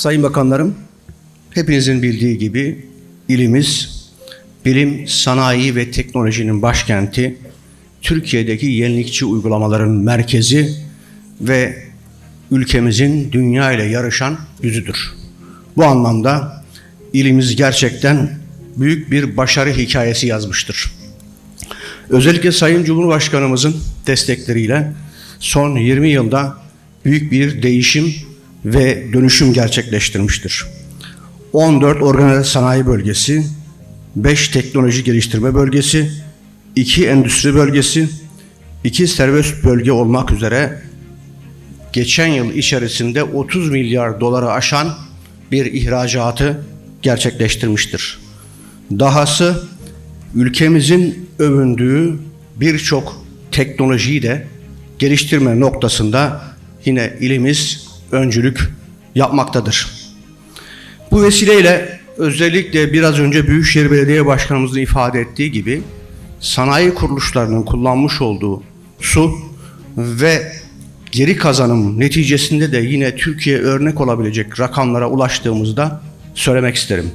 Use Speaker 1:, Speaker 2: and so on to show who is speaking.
Speaker 1: Sayın Bakanlarım, hepinizin bildiği gibi ilimiz bilim, sanayi ve teknolojinin başkenti, Türkiye'deki yenilikçi uygulamaların merkezi ve ülkemizin dünya ile yarışan yüzüdür. Bu anlamda ilimiz gerçekten büyük bir başarı hikayesi yazmıştır. Özellikle Sayın Cumhurbaşkanımızın destekleriyle son 20 yılda büyük bir değişim ve dönüşüm gerçekleştirmiştir. 14 organize sanayi bölgesi, 5 teknoloji geliştirme bölgesi, 2 endüstri bölgesi, 2 serbest bölge olmak üzere geçen yıl içerisinde 30 milyar doları aşan bir ihracatı gerçekleştirmiştir. Dahası ülkemizin övündüğü birçok teknolojiyi de geliştirme noktasında yine ilimiz öncülük yapmaktadır. Bu vesileyle özellikle biraz önce Büyükşehir Belediye Başkanımızın ifade ettiği gibi sanayi kuruluşlarının kullanmış olduğu su ve geri kazanım neticesinde de yine Türkiye örnek olabilecek rakamlara ulaştığımızda söylemek isterim.